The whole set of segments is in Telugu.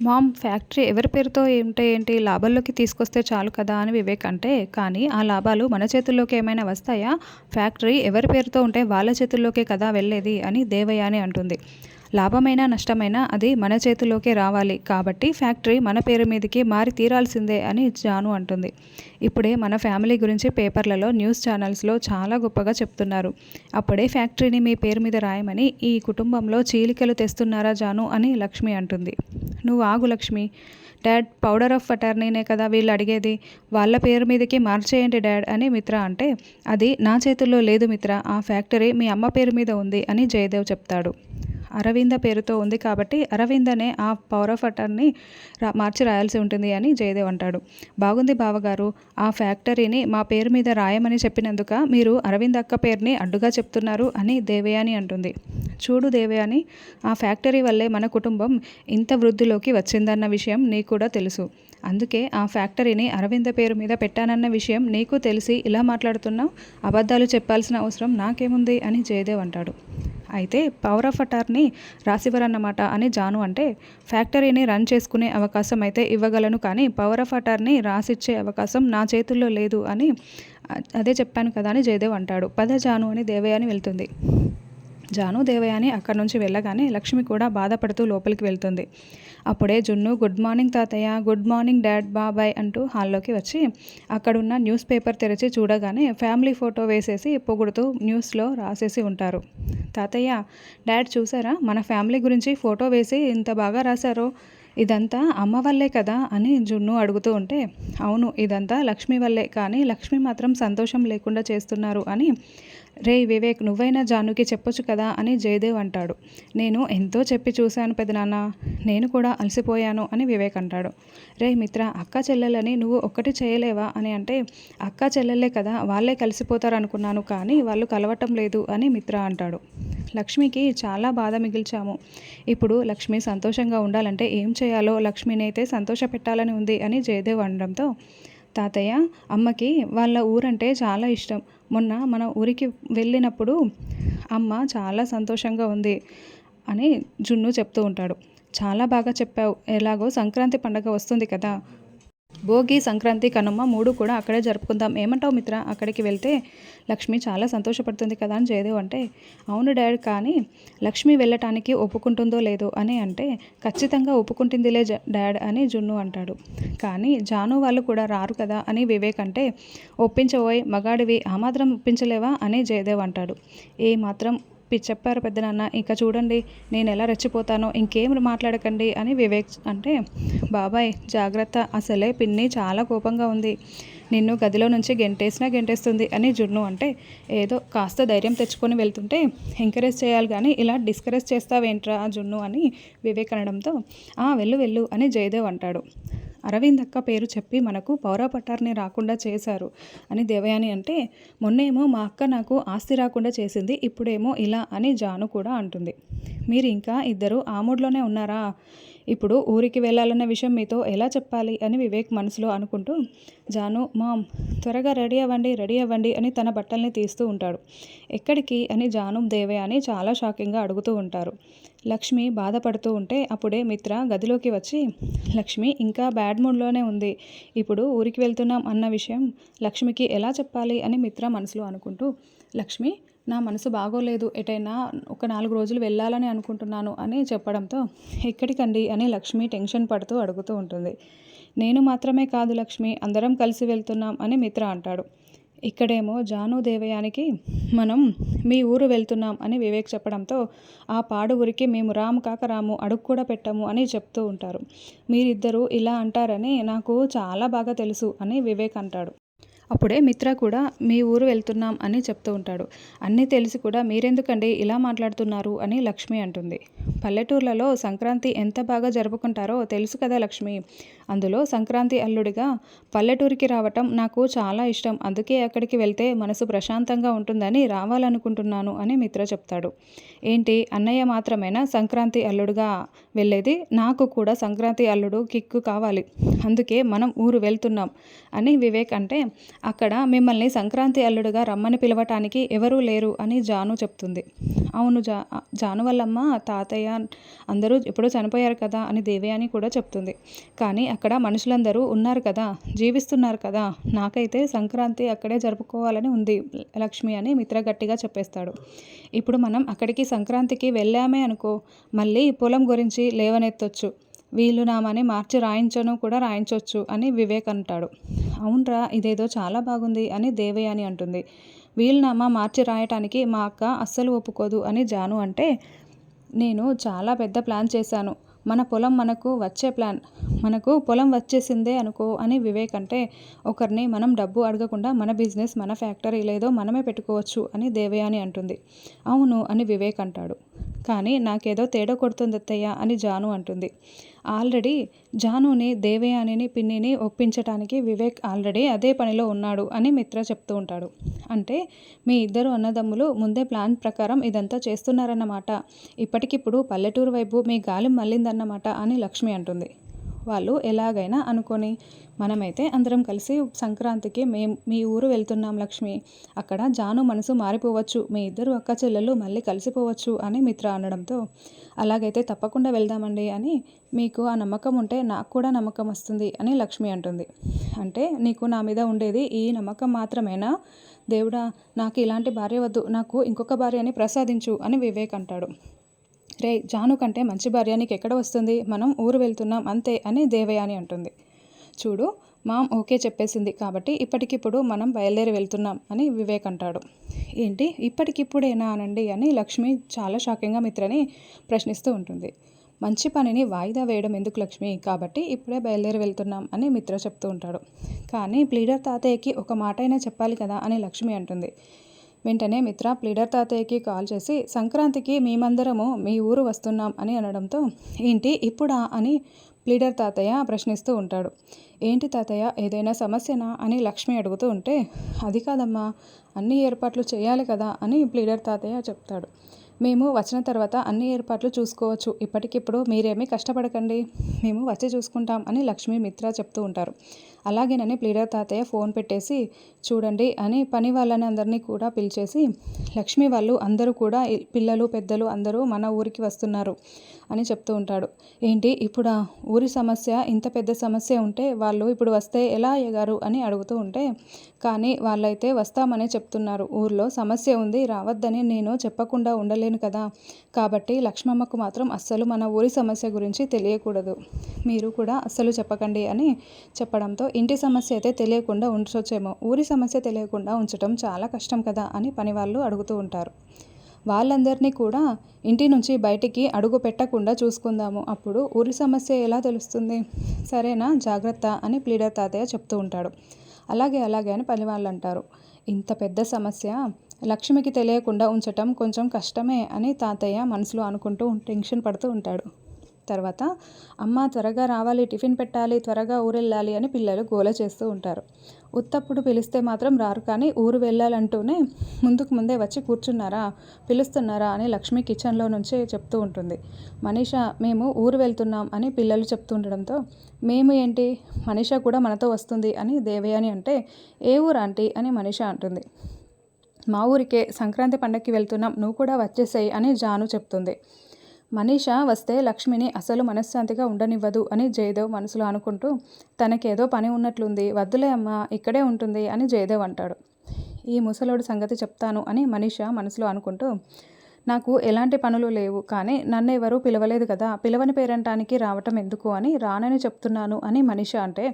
మామ్ ఫ్యాక్టరీ ఎవరి పేరుతో ఉంటే ఏంటి? లాభాల్లోకి తీసుకొస్తే చాలు కదా అని వివేక్ అంటే కానీ ఆ లాభాలు మన చేతుల్లోకి ఏమైనా వస్తాయా? ఫ్యాక్టరీ ఎవరి పేరుతో ఉంటే వాళ్ళ చేతుల్లోకే కదా వెళ్ళేది అని దేవయాని అంటుంది. లాభమైనా నష్టమైనా అది మన చేతిలోకే రావాలి. కాబట్టి ఫ్యాక్టరీ మన పేరు మీదకి మారి తీరాల్సిందే అని జాను అంటుంది. ఇప్పుడే మన ఫ్యామిలీ గురించి పేపర్లలో న్యూస్ ఛానల్స్లో చాలా గొప్పగా చెప్తున్నారు. అప్పుడే ఫ్యాక్టరీని మీ పేరు మీద రాయమని ఈ కుటుంబంలో చీలికలు తెస్తున్నారా జాను అని లక్ష్మి అంటుంది. నువ్వు ఆగు లక్ష్మి. డాడ్ పౌడర్ ఆఫ్ అటార్నీనే కదా వీళ్ళు అడిగేది. వాళ్ళ పేరు మీదకి మార్చేయండి డాడ్ అని మిత్ర అంటే అది నా చేతుల్లో లేదు మిత్ర ఆ ఫ్యాక్టరీ మీ అమ్మ పేరు మీద ఉంది అని జయదేవ్ చెప్తాడు. అరవింద పేరుతో ఉంది కాబట్టి అరవింద్ అనే ఆ పవర్ ఆఫ్ అటర్నీ రా మార్చి రాయాల్సి ఉంటుంది అని జయదేవ్ అంటాడు. బాగుంది బావగారు ఆ ఫ్యాక్టరీని మా పేరు మీద రాయమని చెప్పినందుక మీరు అరవింద్ అక్క పేరుని అడ్డుగా చెప్తున్నారు అని దేవయాని అంటుంది. చూడు దేవయాని ఆ ఫ్యాక్టరీ వల్లే మన కుటుంబం ఇంత వృద్ధిలోకి వచ్చిందన్న విషయం నీకు కూడా తెలుసు. అందుకే ఆ ఫ్యాక్టరీని అరవింద పేరు మీద పెట్టానన్న విషయం నీకు తెలిసి ఇలా మాట్లాడుతున్నావు? అబద్ధాలు చెప్పాల్సిన అవసరం నాకేముంది? అని జయదేవ్ అంటాడు. అయితే పవర్ ఆఫ్ అటార్నీ రాసివ్వరన్నమాట అని జాను అంటే ఫ్యాక్టరీని రన్ చేసుకునే అవకాశం అయితే ఇవ్వగలను కానీ పవర్ ఆఫ్ అటార్నీ రాసిచ్చే అవకాశం నా చేతుల్లో లేదు అని అదే చెప్పాను కదా అని జయదేవ్ అంటాడు. పద జాను అని దేవయాని వెళ్తుంది. జాను దేవయాని అక్కడి నుంచి వెళ్ళగానే లక్ష్మి కూడా బాధపడుతూ లోపలికి వెళ్తుంది. అప్పుడే జున్ను గుడ్ మార్నింగ్ తాతయ్య గుడ్ మార్నింగ్ డాడ్ బాబాయ్ అంటూ హాల్లోకి వచ్చి అక్కడున్న న్యూస్ పేపర్ తెరిచి చూడగానే ఫ్యామిలీ ఫోటో వేసేసి పొగుడుతూ న్యూస్లో రాసేసి ఉంటారు. తాతయ్య డాడ్ చూసారా? మన ఫ్యామిలీ గురించి ఫోటో వేసి ఇంత బాగా రాశారో? ఇదంతా అమ్మ వల్లే కదా? అని జున్ను అడుగుతూ ఉంటే అవును ఇదంతా లక్ష్మి వల్లే కానీ లక్ష్మి మాత్రం సంతోషం లేకుండా చేస్తున్నారు అని రే వివేక్ నువ్వైనా జానుకి చెప్పొచ్చు కదా అని జయదేవ్ అంటాడు. నేను ఎంతో చెప్పి చూశాను పెదనాన్న నేను కూడా అలసిపోయాను అని వివేక్ అంటాడు. రే మిత్ర అక్క చెల్లెలని నువ్వు ఒక్కటి చేయలేవా అని అంటే అక్క చెల్లెలే కదా వాళ్ళే కలిసిపోతారు అనుకున్నాను కానీ వాళ్ళు కలవటం లేదు అని మిత్ర అంటాడు. లక్ష్మికి చాలా బాధ మిగిల్చాము. ఇప్పుడు లక్ష్మి సంతోషంగా ఉండాలంటే ఏం చేయాలో లక్ష్మినైతే సంతోష పెట్టాలని ఉంది అని జయదేవ్ అనడంతో తాతయ్య అమ్మకి వాళ్ళ ఊరంటే చాలా ఇష్టం. మొన్న మన ఊరికి వెళ్ళినప్పుడు అమ్మ చాలా సంతోషంగా ఉంది అని జున్ను చెప్తూ ఉంటాడు. చాలా బాగా చెప్పావు. ఎలాగో సంక్రాంతి పండగ వస్తుంది కదా. భోగి సంక్రాంతి కనుమ మూడు కూడా అక్కడే జరుపుకుందాం. ఏమంటావు మిత్ర? అక్కడికి వెళ్తే లక్ష్మి చాలా సంతోషపడుతుంది కదా అని జయదేవ్ అంటే అవును డాడ్ కానీ లక్ష్మి వెళ్ళటానికి ఒప్పుకుంటుందో లేదో అని అంటే ఖచ్చితంగా ఒప్పుకుంటుందిలే డాడ్ అని జున్ను అంటాడు. కానీ జాను వాళ్ళు కూడా రారు కదా అని వివేక్ అంటే ఒప్పించబోయ్ మగాడివి ఆ మాత్రం ఒప్పించలేవా అని జయదేవ్ అంటాడు. ఏ మాత్రం చెప్పారు పెద్ద నాన్న. ఇంకా చూడండి నేను ఎలా రెచ్చిపోతానో ఇంకేం మాట్లాడకండి అని వివేక్ అంటే బాబాయ్ జాగ్రత్త. అసలే పిన్ని చాలా కోపంగా ఉంది. నిన్ను గదిలో నుంచి గెంటేసినా గెంటేస్తుంది అని జున్ను అంటే ఏదో కాస్త ధైర్యం తెచ్చుకొని వెళ్తుంటే ఎంకరేజ్ చేయాలి కానీ ఇలా డిస్కరేజ్ చేస్తావేంట్రా జున్ను అని వివేక్ అనడంతో ఆ వెళ్ళు వెళ్ళు అని జయదేవ్ అంటాడు. అరవింద్ అక్క పేరు చెప్పి మనకు పౌరా పట్టార్ని రాకుండా చేశారు అని దేవయాని అంటే మొన్నేమో మా అక్క నాకు ఆస్తి రాకుండా చేసింది ఇప్పుడేమో ఇలా అని జాను కూడా అంటుంది. మీరు ఇంకా ఇద్దరు ఆ ఉన్నారా? ఇప్పుడు ఊరికి వెళ్ళాలన్న విషయం మీతో ఎలా చెప్పాలి? అని వివేక్ మనసులో అనుకుంటూ జాను మామ్ త్వరగా రెడీ అవ్వండి రెడీ అవ్వండి అని తన బట్టల్ని తీస్తూ ఉంటాడు. ఎక్కడికి? అని జాను దేవయాని అని చాలా షాకింగ్గా అడుగుతూ ఉంటారు. లక్ష్మి బాధపడుతూ ఉంటే అప్పుడే మిత్ర గదిలోకి వచ్చి లక్ష్మి ఇంకా బ్యాడ్ మూడ్లోనే ఉంది. ఇప్పుడు ఊరికి వెళ్తున్నాం అన్న విషయం లక్ష్మికి ఎలా చెప్పాలి? అని మిత్ర మనసులో అనుకుంటూ లక్ష్మి నా మనసు బాగోలేదు. ఎటైనా ఒక నాలుగు రోజులు వెళ్ళాలని అనుకుంటున్నాను అని చెప్పడంతో ఎక్కడికండి? అని లక్ష్మి టెన్షన్ పడుతూ అడుగుతూ ఉంటుంది. నేను మాత్రమే కాదు లక్ష్మి అందరం కలిసి వెళ్తున్నాం అని మిత్ర అంటాడు. ఇక్కడేమో జాను దేవయానికి మనం మీ ఊరు వెళ్తున్నాం అని వివేక్ చెప్పడంతో ఆ పాడు ఊరికి మేము రాము కాక రాము అడుగు కూడా పెట్టాము అని చెప్తూ ఉంటారు. మీరిద్దరూ ఇలా అంటారని నాకు చాలా బాగా తెలుసు అని వివేక్ అంటాడు. అప్పుడే మిత్ర కూడా మీ ఊరు వెళ్తున్నాం అని చెప్తూ ఉంటాడు. అన్నీ తెలిసి కూడా మీరెందుకండి ఇలా మాట్లాడుతున్నారు అని లక్ష్మి అంటుంది. పల్లెటూర్లలో సంక్రాంతి ఎంత బాగా జరుపుకుంటారో తెలుసు కదా లక్ష్మి. అందులో సంక్రాంతి అల్లుడిగా పల్లెటూరికి రావటం నాకు చాలా ఇష్టం. అందుకే అక్కడికి వెళ్తే మనసు ప్రశాంతంగా ఉంటుందని రావాలనుకుంటున్నాను అని మిత్ర చెప్తాడు. ఏంటి? అన్నయ్య మాత్రమేనా సంక్రాంతి అల్లుడుగా వెళ్ళేది? నాకు కూడా సంక్రాంతి అల్లుడు కిక్కు కావాలి. అందుకే మనం ఊరు వెళ్తున్నాం అని వివేక్ అంటే అక్కడ మిమ్మల్ని సంక్రాంతి అల్లుడుగా రమ్మని పిలవటానికి ఎవరూ లేరు అని జాను చెప్తుంది. అవును జా జాను వాళ్ళమ్మ తాతయ్య అందరూ ఎప్పుడో చనిపోయారు కదా అని దేవయాని కూడా చెప్తుంది. కానీ అక్కడ మనుషులందరూ ఉన్నారు కదా జీవిస్తున్నారు కదా నాకైతే సంక్రాంతి అక్కడే జరుపుకోవాలని ఉంది లక్ష్మి అని మిత్ర గట్టిగా చెప్పేస్తాడు. ఇప్పుడు మనం అక్కడికి సంక్రాంతికి వెళ్ళామే అనుకో మళ్ళీ పొలం గురించి లేవనెత్తొచ్చు. వీలునామాని మార్చి రాయించను కూడా రాయించవచ్చు అని వివేక్ అంటాడు. అవునరా ఇదేదో చాలా బాగుంది అని దేవయాని అంటుంది. వీలునామా మార్చి రాయటానికి మా అక్క అస్సలు ఒప్పుకోదు అని జాను అంటే నేను చాలా పెద్ద ప్లాన్ చేశాను. మన పొలం మనకు వచ్చే ప్లాన్ మనకు పొలం వచ్చేసిందే అనుకో అని వివేక్ అంటే ఒకరిని మనం డబ్బు అడగకుండా మన బిజినెస్ మన ఫ్యాక్టరీ లేదో మనమే పెట్టుకోవచ్చు అని దేవయాని అంటుంది. అవును అని వివేక్ అంటాడు. కానీ నాకేదో తేడా కొడుతుంది అత్తయ్య అని జాను అంటుంది. ఆల్రెడీ జానుని దేవయానిని పిన్నిని ఒప్పించటానికి వివేక్ ఆల్రెడీ అదే పనిలో ఉన్నాడు అని మిత్ర చెప్తూ ఉంటాడు. అంటే మీ ఇద్దరు అన్నదమ్ములు ముందే ప్లాన్ ప్రకారం ఇదంతా చేస్తున్నారన్నమాట. ఇప్పటికిప్పుడు పల్లెటూరు వైపు మీ గాలి మళ్ళిందన్నమాట అని లక్ష్మి అంటుంది. వాళ్ళు ఎలాగైనా అనుకొని మనమైతే అందరం కలిసి సంక్రాంతికి మేము మీ ఊరు వెళ్తున్నాం లక్ష్మి. అక్కడ జాను మనసు మారిపోవచ్చు. మీ ఇద్దరు అక్క చెల్లెలు మళ్ళీ కలిసిపోవచ్చు అని మిత్ర అనడంతో అలాగైతే తప్పకుండా వెళ్దామండి అని మీకు ఆ నమ్మకం ఉంటే నాకు కూడా నమ్మకం వస్తుంది అని లక్ష్మి అంటుంది. అంటే నీకు నా మీద ఉండేది ఈ నమ్మకం మాత్రమేనా? దేవుడా నాకు ఇలాంటి భార్య వద్దు. నాకు ఇంకొక భార్యని ప్రసాదించు అని వివేక్ అంటాడు. రే జాను కంటే మంచి భార్య నీకు ఎక్కడ వస్తుంది? మనం ఊరు వెళ్తున్నాం అంతే అని దేవయాని అంటుంది. చూడు మామ్ ఓకే చెప్పేసింది కాబట్టి ఇప్పటికిప్పుడు మనం బయలుదేరి వెళ్తున్నాం అని వివేక్ అంటాడు. ఏంటి ఇప్పటికిప్పుడేనా అనండి అని లక్ష్మి చాలా షాకింగ్గా మిత్రని ప్రశ్నిస్తూ ఉంటుంది. మంచి పనిని వాయిదా వేయడం ఎందుకు లక్ష్మి? కాబట్టి ఇప్పుడే బయలుదేరి వెళ్తున్నాం అని మిత్ర చెప్తూ ఉంటాడు. కానీ ప్లీడర్ తాతయ్యకి ఒక మాట అయినా చెప్పాలి కదా అని లక్ష్మి అంటుంది. వెంటనే మిత్ర ప్లీడర్ తాతయ్యకి కాల్ చేసి సంక్రాంతికి మేమందరము మీ ఊరు వస్తున్నాం అని అనడంతో ఏంటి ఇప్పుడా అని ప్లీడర్ తాతయ్య ప్రశ్నిస్తూ ఉంటాడు. ఏంటి తాతయ్య ఏదైనా సమస్యనా అని లక్ష్మి అడుగుతూ ఉంటే అది కాదమ్మా అన్ని ఏర్పాట్లు చేయాలి కదా అని ప్లీడర్ తాతయ్య చెప్తాడు. మేము వచ్చిన తర్వాత అన్ని ఏర్పాట్లు చూసుకోవచ్చు. ఇప్పటికిప్పుడు మీరేమీ కష్టపడకండి. మేము వచ్చి చూసుకుంటాం అని లక్ష్మి మిత్ర చెప్తూ ఉంటారు. అలాగేనని ప్లీడర్ తాతయ్య ఫోన్ పెట్టేసి చూడండి అని పని వాళ్ళని అందరినీ కూడా పిలిచేసి లక్ష్మి వాళ్ళు అందరూ కూడా పిల్లలు పెద్దలు అందరూ మన ఊరికి వస్తున్నారు అని చెప్తూ ఉంటాడు. ఏంటి? ఇప్పుడు ఊరి సమస్య ఇంత పెద్ద సమస్య ఉంటే వాళ్ళు ఇప్పుడు వస్తే ఎలా అయ్యగారు అని అడుగుతూ ఉంటే కానీ వాళ్ళైతే వస్తామనే చెప్తున్నారు. ఊర్లో సమస్య ఉంది రావద్దని నేను చెప్పకుండా ఉండలేను కదా. కాబట్టి లక్ష్మమ్మకు మాత్రం అస్సలు మన ఊరి సమస్య గురించి తెలియకూడదు. మీరు కూడా అస్సలు చెప్పకండి అని చెప్పడంతో ఇంటి సమస్య అయితే తెలియకుండా ఉంచొచ్చేమో. ఊరి సమస్య తెలియకుండా ఉంచడం చాలా కష్టం కదా అని పనివాళ్ళు అడుగుతూ ఉంటారు. వాళ్ళందరినీ కూడా ఇంటి నుంచి బయటికి అడుగు పెట్టకుండా చూసుకుందాము. అప్పుడు ఊరి సమస్య ఎలా తెలుస్తుంది? సరేనా? జాగ్రత్త అని ప్లీడర్ తాతయ్య చెప్తూ ఉంటాడు. అలాగే అలాగే అని పని వాళ్ళు అంటారు. ఇంత పెద్ద సమస్య లక్ష్మికి తెలియకుండా ఉంచటం కొంచెం కష్టమే అని తాతయ్య మనసులో అనుకుంటూ టెన్షన్ పడుతూ ఉంటాడు. తర్వాత అమ్మ త్వరగా రావాలి టిఫిన్ పెట్టాలి త్వరగా ఊరెళ్ళాలి అని పిల్లలు గోల చేస్తూ ఉంటారు. ఉత్తప్పుడు పిలిస్తే మాత్రం రారు కానీ ఊరు వెళ్ళాలంటూనే ముందుకు ముందే వచ్చి కూర్చున్నారా పిలుస్తున్నారా అని లక్ష్మి కిచెన్లో నుంచే చెప్తూ ఉంటుంది. మనీష మేము ఊరు వెళ్తున్నాం అని పిల్లలు చెప్తుండడంతో మేము ఏంటి? మనీష కూడా మనతో వస్తుంది అని దేవయాని అంటే ఏ ఊరు ఆంటీ? అని మనీష అంటుంది. మా ఊరికే సంక్రాంతి పండగకి వెళ్తున్నాం నువ్వు కూడా వచ్చేసాయి అని జాను చెప్తుంది. మనీష వస్తే లక్ష్మిని అసలు మనశ్శాంతిగా ఉండనివ్వదు అని జయదేవ్ మనసులో అనుకుంటూ తనకేదో పని ఉన్నట్లుంది వద్దులే అమ్మ ఇక్కడే ఉంటుంది అని జయదేవ్ అంటాడు. ఈ ముసలోడు సంగతి చెప్తాను అని మనీష మనసులో అనుకుంటూ నాకు ఎలాంటి పనులు లేవు కానీ నన్ను ఎవరూ పిలవలేదు కదా పిలవని పేరంటానికి రావటం ఎందుకు అని రానని చెప్తున్నాను అని మనీష అంటే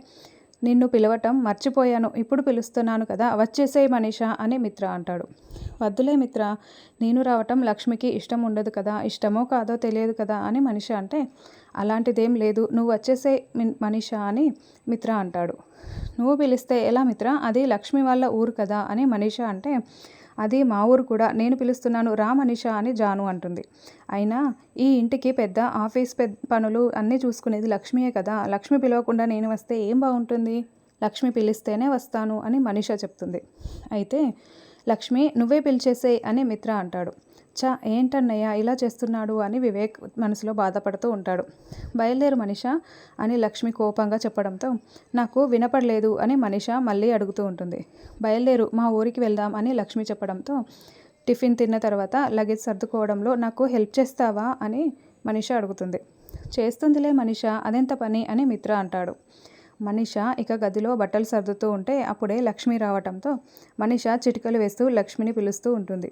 నిన్ను పిలవటం మర్చిపోయాను ఇప్పుడు పిలుస్తున్నాను కదా వచ్చేసే మనీషా అని మిత్ర అంటాడు. వద్దులే మిత్ర నేను రావటం లక్ష్మికి ఇష్టం ఉండదు కదా ఇష్టమో కాదో తెలియదు కదా అని మనిష అంటే అలాంటిదేం లేదు నువ్వు వచ్చేసే మనీష అని మిత్ర అంటాడు. నువ్వు పిలిస్తే ఎలా మిత్ర అది లక్ష్మి వాళ్ళ ఊరు కదా అని మనీష అంటే అది మా ఊరు కూడా నేను పిలుస్తున్నాను రామనిష అని జాను అంటుంది. అయినా ఈ ఇంటికి పెద్ద ఆఫీస్ పెద్ద పనులు అన్నీ చూసుకునేది లక్ష్మియే కదా. లక్ష్మి పిలవకుండా నేను వస్తే ఏం బాగుంటుంది? లక్ష్మి పిలిస్తేనే వస్తాను అని మనీష చెప్తుంది. అయితే లక్ష్మి నువ్వే పిలిచేసేయ్ అని మిత్ర అంటాడు. చ ఏంటన్నయ్య ఇలా చేస్తున్నాడు అని వివేక్ మనసులో బాధపడుతూ ఉంటాడు. బయలుదేరు మనిష అని లక్ష్మి కోపంగా చెప్పడంతో నాకు వినపడలేదు అని మనిష మళ్ళీ అడుగుతూ ఉంటుంది. బయలుదేరు మా ఊరికి వెళ్దాం అని లక్ష్మి చెప్పడంతో టిఫిన్ తిన్న తర్వాత లగేజ్ సర్దుకోవడంలో నాకు హెల్ప్ చేస్తావా అని మనిష అడుగుతుంది. చేస్తుందిలే మనిష అదెంత పని అని మిత్ర అంటాడు. మనిష ఇక గదిలో బట్టలు సర్దుతూ ఉంటే అప్పుడే లక్ష్మి రావటంతో మనిష చిటికలు వేస్తూ లక్ష్మిని పిలుస్తూ ఉంటుంది.